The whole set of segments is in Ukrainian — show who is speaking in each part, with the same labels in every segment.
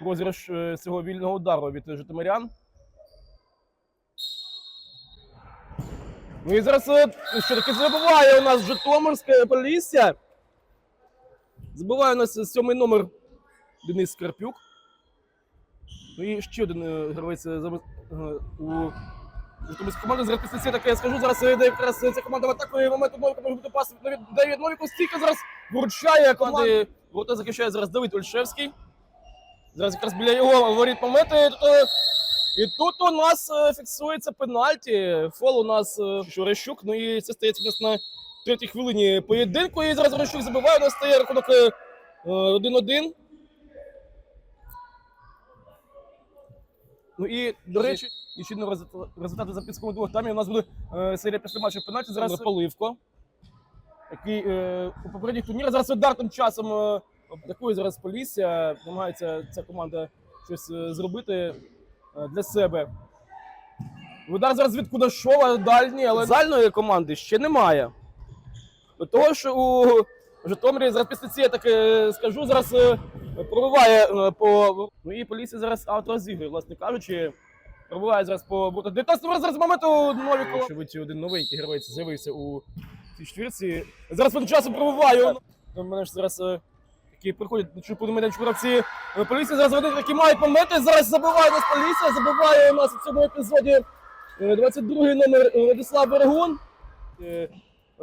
Speaker 1: розіграш е, цього вільного удару від Житомирян. Ну і зараз що таки забуває у нас Житомирське Полісся. Забуває у нас сьомий номер Денис Карпюк. Ну і ще один е, гравець е, у Житомирської команди. Зараз після цього таке я скажу. Зараз йде якраз ця команда в атаку і момент Новіка може бути пас від Давід Новіку. Стійка зараз вручає команди. Ворота захищає зараз Давид Ольшевський. Зараз якраз біля його воріт е, і тут у нас е, фіксується пенальті. Фол у нас е, Шурещук. Ну і це стається у нас на третій хвилині поєдинку. І зараз Шурещук забиває. У нас стає рахунок е, е, 1-1. Ну і, до речі, і ще результати за підсумком двох таймів у нас буде е, серія після матчів пенальті. Зараз Поливко, який е, у попередніх турнірах зараз стандартним часом е, атакує зараз Полісся. Намагається ця команда щось е, зробити е, для себе. Удар зараз від Кудашова дальній, але дальної команди ще немає. До того, що у Житомирі зараз після цієї так е, скажу, зараз пробиває по. Ну і поліція зараз авто розігрує, власне кажучи. Пробиває зараз по бутах. 19 номер зараз з моменту Новікова. Що виті один новенький гравець з'явився у цій четвірці. Зараз він часом пробиває. У мене ж зараз які приходять на чупу майданчику гравці е, поліції. Зараз вони такі мають моменти. Зараз забиває нас поліція. Забиває нас у цьому епізоді е, 22-й номер е, Владислав Берегун. Е,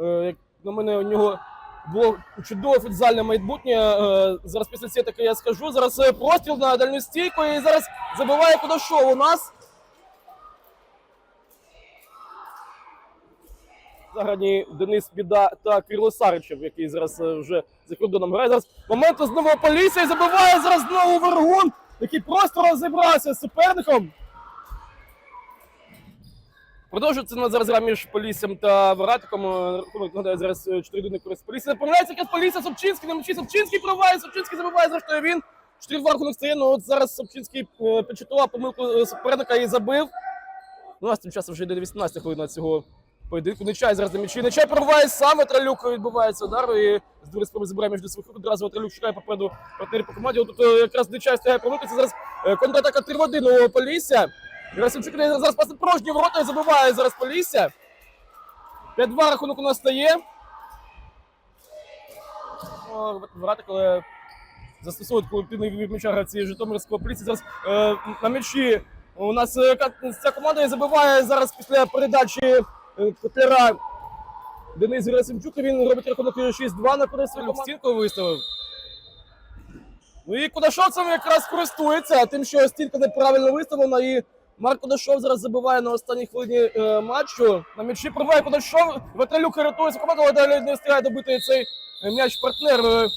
Speaker 1: е, Як на мене у нього було чудове футзальне майбутнє. Е, Зараз після цього таке я скажу. Зараз е, простріл на дальню стійку і зараз забиває Кудашов у нас. Заграні Денис Біда та Кирило Саричев, який зараз е, вже за кордоном грає. Зараз моменту знову Полісся і забиває зараз знову Вергун, який просто розібрався з суперником. Продовжується на зараз гра між Поліссям та Варатиком. Е, Рахунок нагадаю зараз 4 1 користь Полісся. Помиляється якась Полісся, Собчинський, на мечі Собчинський проває, Собчинський забиває, зрештою він. 4 2 рахунок стає, ну от зараз Собчинський е, підчитував помилку е, суперника і забив. Ну, у нас тим часом вже йде 18 хвилина цього поєдинку. Нечай зараз на м'ячі. Нечай пробиває сам, Ватралюк відбувається удару і з спроби забирає між своїх рук. Одразу Ватралюк шукає попереду партнерів по команді. Тут е, якраз Нечай встигає помилитися. Зараз е, контратака 3 в 1 у Полісся. Герасимчук зараз пас порожні ворота і забиває зараз Полісся. 5-2 рахунок у нас стає. О, Вратик, але застосовують колективний м'яча гравці Житомирського поліції. Зараз е, на м'ячі у нас е, ця команда і забиває зараз після передачі е, Котляра Денис Герасимчук. і Він робить рахунок 6-2 на пересилю. Стінку виставив. Ну і Кудашов цим якраз користується тим, що стінка неправильно виставлена. І Марк Кудашов зараз забиває на останній хвилині е, матчу. На м'ячі пробиває Кудашов. Ватралюк рятується команду, але далі не встигає добити цей е, м'яч партнер. Е,